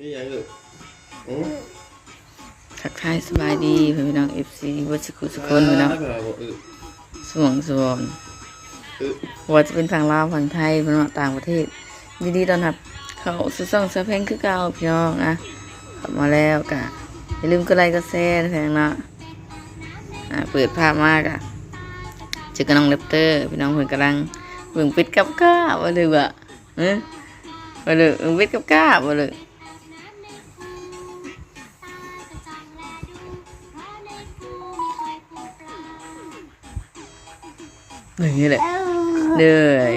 นี่ยังลูกอืมทักทายสบายดีเพื่อนพี่น้องเอฟซีวัชคุสุคนพี่น้องแบบว่าเออสวงสวรเออว่าจะเป็นฝั่งลาวฝั่งไทยพี่น้องต่างประเทศยินดีต้อนรับ เข้าสู่ช่องเสือเพลงคือเก่าพี่น้องนะกลับมาแล้วกะอย่าลืมกดไลค์กดแชร์นะแพงเนาะอ่าเปิดภาพมากอะเจอกับน้องเลปเตอร์พี่น้องเพื่อนกำลังเบิ่งปิดกับก้าว่าเลยว่ะเออว่าเลยเบิ่งปิดกับก้าว่าเลย อย่างนี้แหละเลย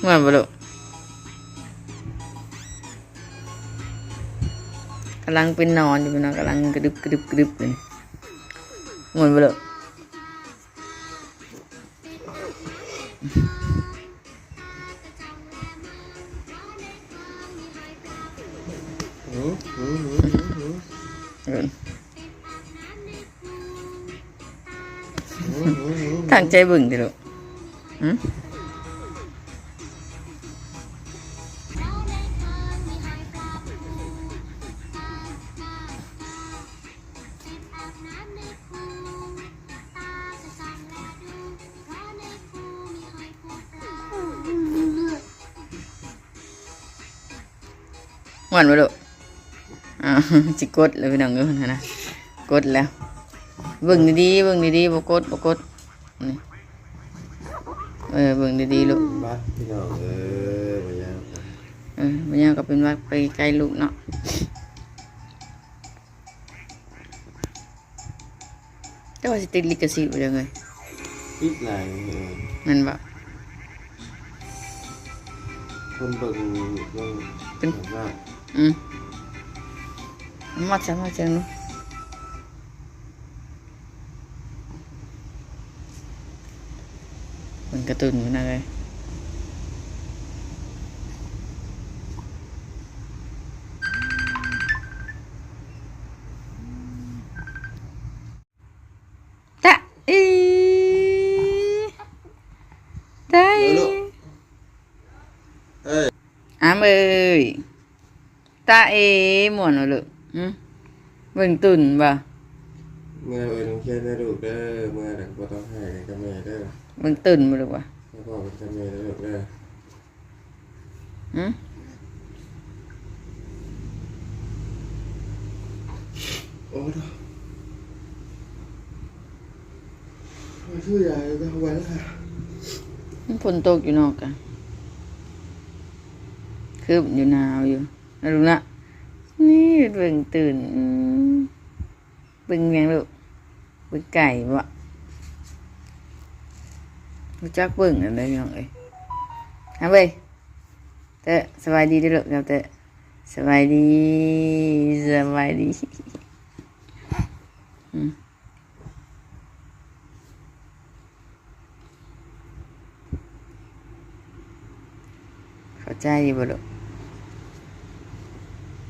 เหมือนปะลูกกำลังเป็นนอนอยู่พี่น้องกำลังกระดึบกระดึบกระดึบเลยเหมือนปะลูก ทางใจเบึ่งดิลูกหืมหวานปะลูก อ่าจิกดเลยพี่น้องเอ้ยนะกดแล้วเบิ่งดีๆเบิ่งดีๆบ่กดบ่กดนี่เออเบิ่งดีๆลูกบัดพี่น้องเออมายังเออบ่ยากก็เป็นว่าไปไกลลูกเนาะแต่ว่าสิติดลิขสิทธิ์บ่จังไงคิดไหนเออนั่นบ่คนเบิ่งเบิ่งเป็นแบบว่าอืม มาจังมาจังเนาะมันการะตุ้นอ ยู่นะเลยตะอีตะอีเอ้ยอามเอ้ยตาเอหมวนเอาเลยหึเบิ่งตุ่นบ่เมื่อเอิญเขียนได้ลูกเด้อเมื่อหลังบ่ต้องให้กับแม่เด้อเบิ่งตุ่นบ่ลูกว่ะให้พ่อเป็นกับแม่ได้ลูกเด้อหึโอ้ดอกชื่อใหญ่ก็วันค่ะมันฝนตกอยู่นอกกันคืออยู่หนาวอยู่นะลูกนะ นี่เบิ่งตื่นเบิ่งยังลูกเบิ่งไก่บ่รู้จักเบิ่งอันใดพี่น้องเอ้ยเอาเว้ยเตะสบายดีด้อลูกครับเตะสบายดีสบายดีอืมเข้าใจอยู่บ่ลูก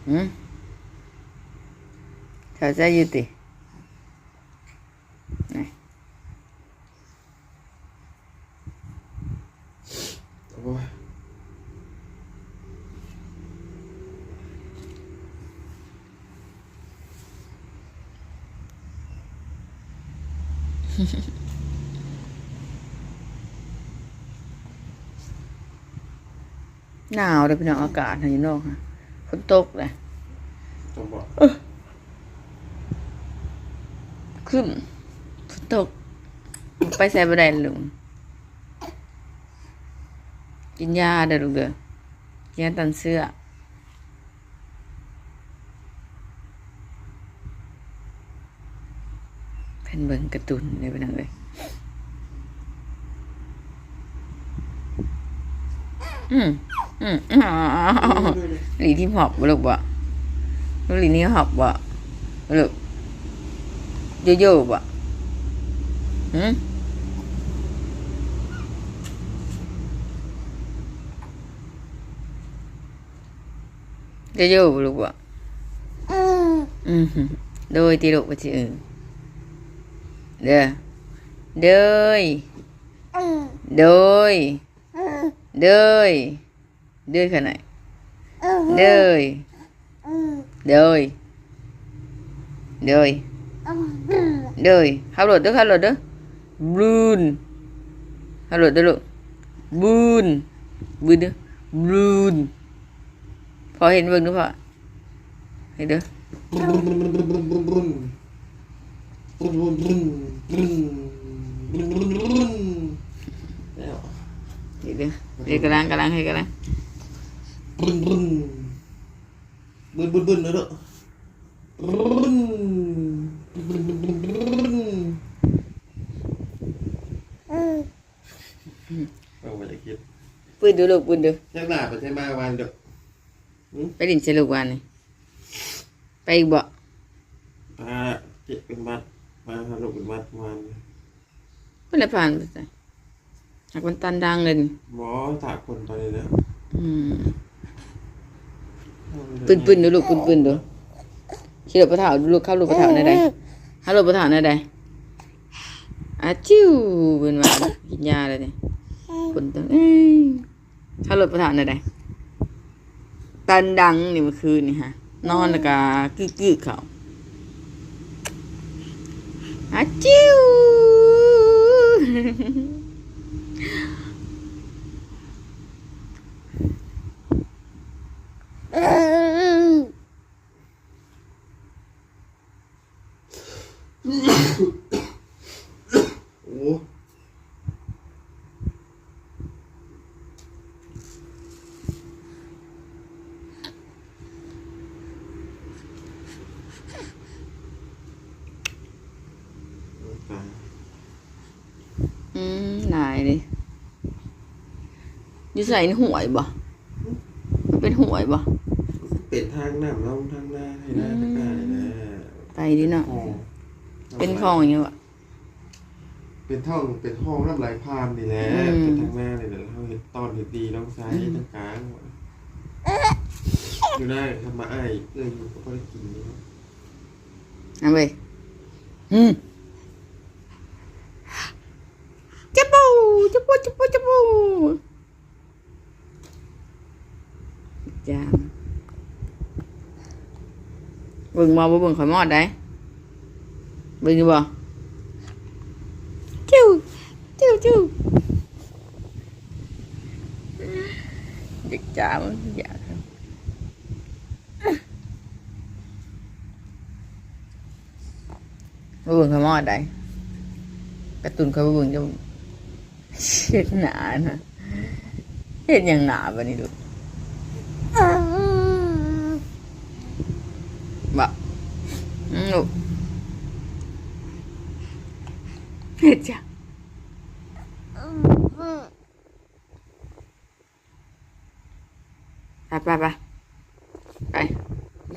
หืม เข้าใจอยู่ติไหนโอ้ยหนาวเลยพี่น้องอากาศอยู่นอกฮะฝนตกเลยต้องบอก ขึ้นฝนตก ไปใส่บะไดลุงกินยาเด้อลูกเด้อยาตันเสื้อเพ่นเบิ่งกร์ตูนเลยพี่น้องเลยอืมอืมอ๋อหลีที่หอบบ่ลูกบ่หลีนี่หอบบ่ลูก โยโย่บ่หืมโยโย่บ่ลูกบ่อืมโดยที่ลูกบ่สิเออเด้อเด้ยโดยเดยเดยขนาดไหนเดยเดยเดย Rồi, hấp lột tức hấp lột tức. Blun. Hấp lột tức lột. Blun. Blun tức. Blun. Phó hiện vương đúng không ạ? Thấy được. Gitu. Jadi kelang-kelang, kelang. Bun bun. Bun bun bun, duduk. Bun. ปืนดูลูกปืนดูยักหนาไปใช้มาวางดูไปดินเชลูกวันไปอีกบ่มาเจ็บเป็นมาดมาหาลูกเป็นมัดมาเพื่อนผ่านไปใส่หากมันตันดังเลยนี่หถากคนไปเลยนะอืปืนปืนดูลูกปืนปืนดูขีดว่าปะเถาลูกเข้าลูกปะเถาในใด เข้ารถประถาวในใดอาจิ้วปืนมากินยาเลยนี่คนตังเอ้ยเข้ารถประถาวในใดตันดังนี่เมื่อคืนนี่ฮะ นอนแล้วก็กึกกึกเขาอาจิ้วอายอืมนายดิอยู่ใส่นี่หวยบ่มันเป็นหวยบ่เป็นทางน้ำลงทางหน้าให้หน้าตะกร้ายนะ ไปดิเนาะ เป็นคลองอย่างเงี้ยวะเป็นท่องเป็นห้องน้ำไหลพานนี่แหละอืม เป็นทางหน้านี่แหละเราเห็นตอนเห็นดีน้องซ้ายทางกลางอยู่ได้ทำมาไอ้ายเอ้ยอยู่ก็ไม่ได้กินเนาะเอาไปอืมจับปูจับปูจับปูจับปูจามเบิ่งมาบ่เบิ่งข่อยมอดได้ เบิ่งบ่จิ้วจิ้วจิ้วเด็กจ้ามันอยากมาเบิ่งขมอดได้กระตุนเขาเบิ่งจะเช็ดหนานะเห็นอย่างหนาบันนี้ดูบะลูก Chà. À, ba ba. Đây.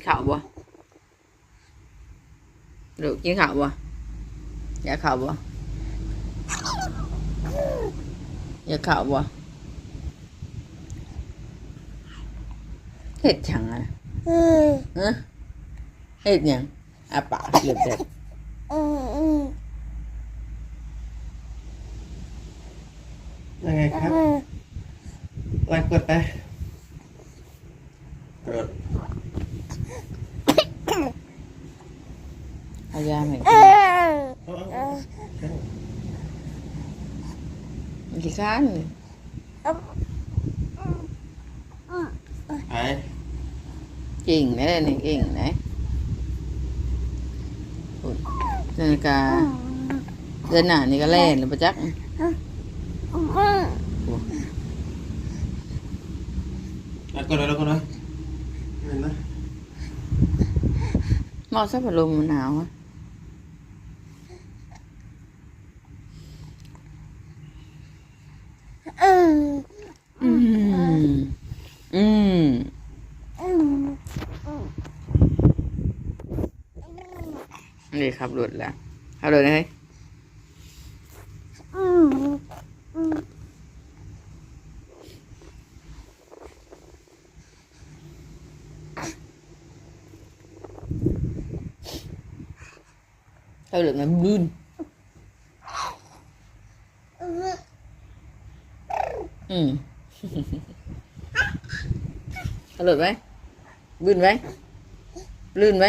Khẩu quá. Được chiến khẩu quá. Dạ khẩu quá. Dạ khẩu quá. Hết chẳng à. Ừ. hả? Hết nhỉ? À, bà, được đẹp. ยังไงครับไล่กดไปกดเอายาไหมเอาเอาเอากี่ข้านเลยไปเก่งนะเนี่ยเก่งนะโอ้ยนาฬิกาเดือนหน้านี่ก็แล่นหรือประจักษ์ ก็เลยแล้วก็เลยเห็นนะมองสักพัดลมหนาวอะอืออืม อืม นี่ครับหลุดแล้วครับหลุดเลย ขับรถมันบลูนอืมอร่อยไหมบืนไหมลื่นไหม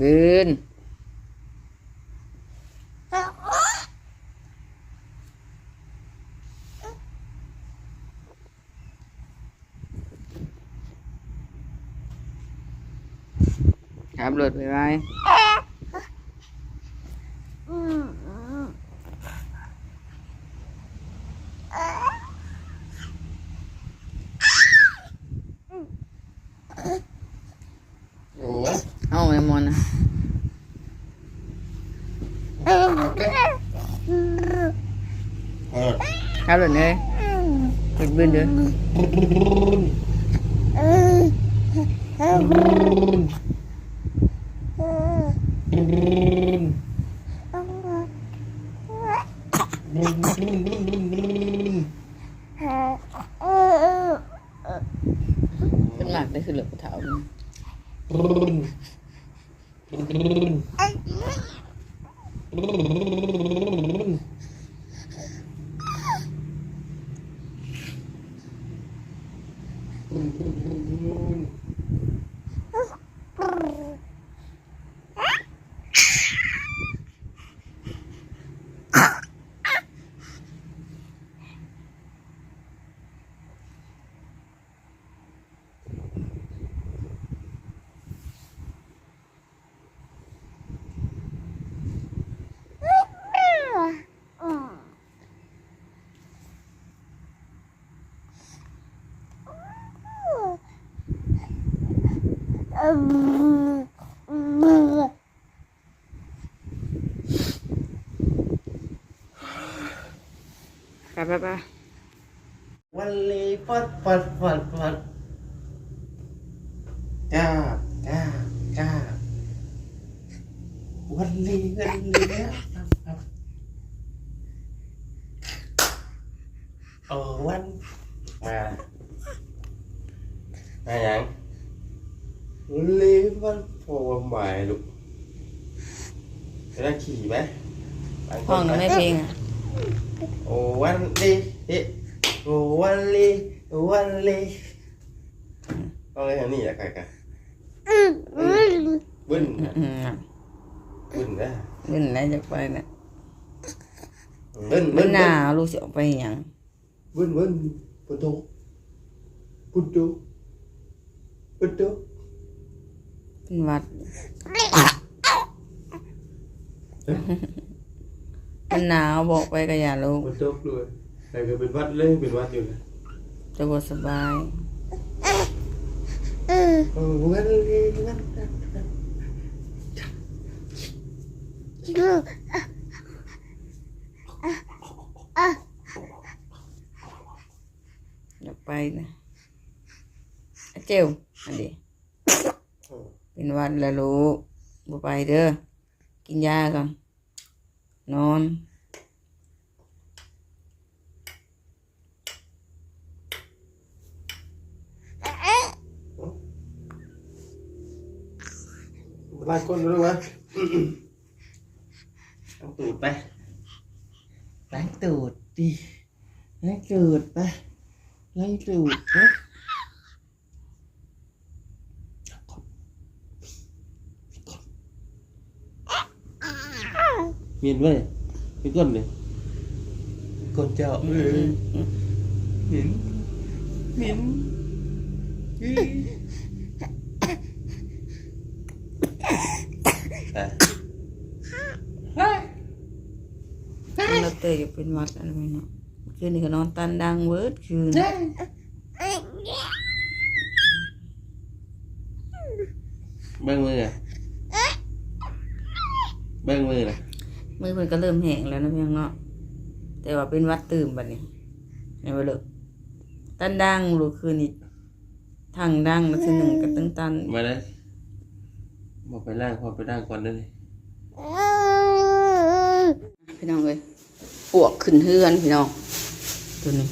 บืนครับหลุดไปไหมเอาไอ้มอนนะ เออ ครับหลุดเลยบืนบืนเลย เป็นหมากได้คือเหลือผู้เฒ่ามัน ไปไปไปวันลีฟัดฟัดฟัดฟัดจ้าจ้าจ้าวันลีวันลีแล้วครับครับเออวันมามาอย่าง วันลีฟัดพอวันใหม่ลูกจะได้ขี่ไหมบางคห้องนนั้นไหมไม่เพลงอะโอ้วันลีเอ๊ะโอ้วันลีวันลีต้องเลยทางนี้อะค่ะค่ะบึ้นนะอืมบึ้นนะมันไหนจะไปน่ะบึ้นมับึ้นนหนาวลูกสิออกไปหยังบึ้นบึ้นปุตโตปุตโตปุตโต เป็นหวัดมันหนาวบอกไปก็อย่าลูกปุตโตเลยแต่ก็เป็นวัดเลยเป็นวัดอยู่นะจะบ่สบายโอ้วันลีวันอย่าไปนะอะเจ้วอันนี้ เป็นหวัดแล้วลูกบ่ไปเด้อ กินยาก่อน นอนลายก้นรู้ไหมตั้งตูดไปล้างตูดดิล้างตูดไปล้างตูดนะ มียนไว้เป็นก้นเลยก้นเจ้าเออเหม็นเหม็นอื้ออะเราเตยก็เป็นหวัดอะไรไม่เนาะคืนนี้ก็นอนตันดังเวิร์ดคืนเบิ้งมืออะเบิ้งมือนะ มือเพิ่นก็เริ่มแห้งแล้วนะเพียงเนาะแต่ว่าเป็นหวัดตื่มบัดนี้เห็นบ่เลิกตันดังลูกคืนนี้ทางดังแล้วทีหนึ่งก็ตึงตันมาเลยบอกไปล่างพอไปล่างก่อนเลยพี่น้องเลยปวกขึ้นเฮือนพี่น้องตัวนี้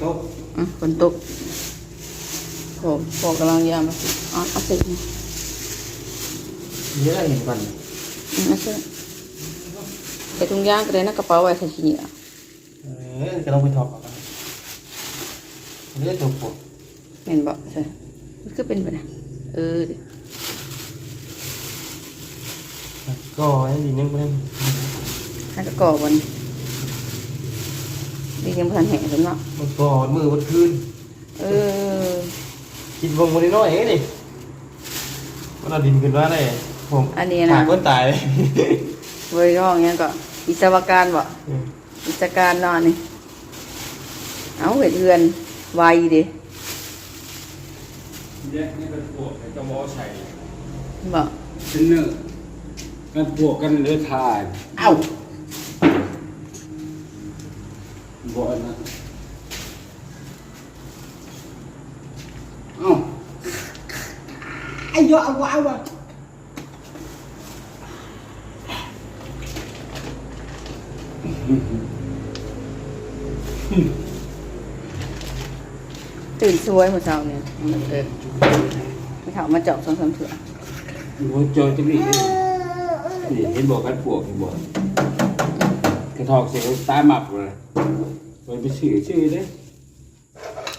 โต๊ะอะฝนตกพอพอกำลังยามมาสิอ๋อเอาสินี่เยอะเห็นก่อนอืมเอาสิ ใส่ถุงยางก็ได้นะกระเป๋าไว้ใส่ขี้เหนียวเออก็ต้องไปถอดก่อนเลือดตัวปวดแม่นบอกใช่มันก็เป็นไปนะเออก็ไอ้ดินยังไม่ได้ถ้าก็ก่อวันดียังพันแห่งสำเนาะมันก่อนมือมันคืนเออกินวงมันน้อยเองนี่มันเอาดินขึ้นมาได้ผมอันนี้ขานะดคนตายเลย เว้ยร้องยังก็อิสวการบ่อิสการนอนนี่เอาเห็ดเฮือนไวดิเนี่ยนี่เป็นพวกไอ้กระบอใส่บ่เป็นเนื้อกันพวกกันเลยทายเอ้าบ่อนนะเอ้าไอ้ยอเอาวะเอาวะ ตื่นสวยเมื่อเช้าเนี่ยมันเกิดไม่เท่ามาเจาะสองสามเถื่อหัวจอจะมีเลยนี่เห็นบอกกันพวกเห็นบอกกระทอกเสียงตายหมับเลยไปไปชื่อชื่อเด้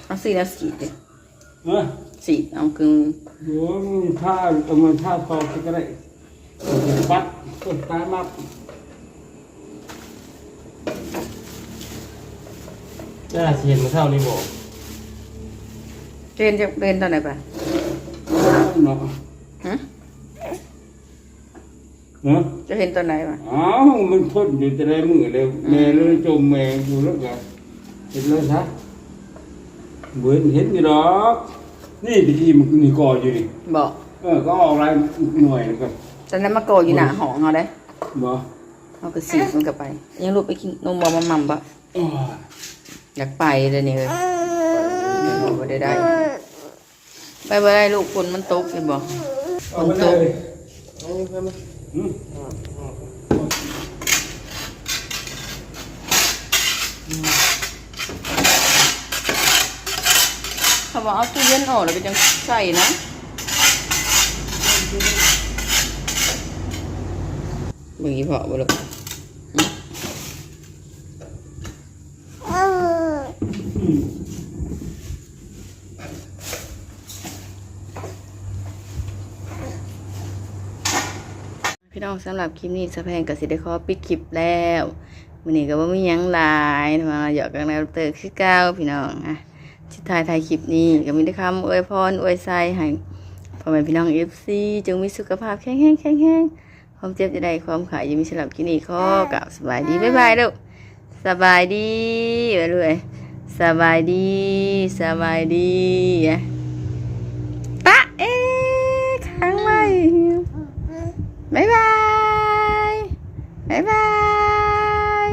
เอาสีแล้วสีดิเออสีเอาคือโอ้ยผ้าเอามาผ้าทอกก็ได้ปัดก็ตายหมับ จ้าเชียนมาเท่านี้บอกเรียนจะเรียนตอนไหนปะเนาะฮะเนาะจะเห็นตอนไหนปะอ้าวมันพ่นอยู่แต่ในมือเลยแม่เลยจมแม่อยู่แล้วก็เห็นเลยซะเหมือนเห็นอยู่ดอก นี่ดีมันนี่ก่ออยู่นี่บอกเออก็ออกอะไรหน่วยแล้วก็ตอนนั้นมาโกอยู่หน้าหองเขาได้บ่เขาก็สีมันก็ไป ยังลูกไปกินนมบอมมัมบะ อ้ออยากไปเลยนี่เลยบ่ได้ได้ ไปบ่ได้ลูกฝนมันตกเห็นบ่ฝเอานไปตเลกยอืมเขาบอกเอาตู้เย็นออกแล้วก็จังใส่นะเบิ่งอีพอบ่ลูกพี่น้อง สำหรับคลิปนี้สะแพงกับสิได้ขอปิดคลิปแล้วมือนี้ก็บ่มียังลายมาหยอกกันแล้วเติร์คือเก้าพี่น้องอะที่ถ่ายถ่ายคลิปนี้ก็มีแต่คำอวยพรอวยใจให้พ่อแม่พี่น้องเอฟซีจงมีสุขภาพแข็งแรงแข็งแรงความเจ็บจะได้ความขายยังมีสลับกิปนอีกข้อกับสบายดีบ๊ายบายลูกสบายดีไปเลยสบายดีสบายดีอะตะเอ๊ะค้างไว้บ๊ายบาย บ๊ายบาย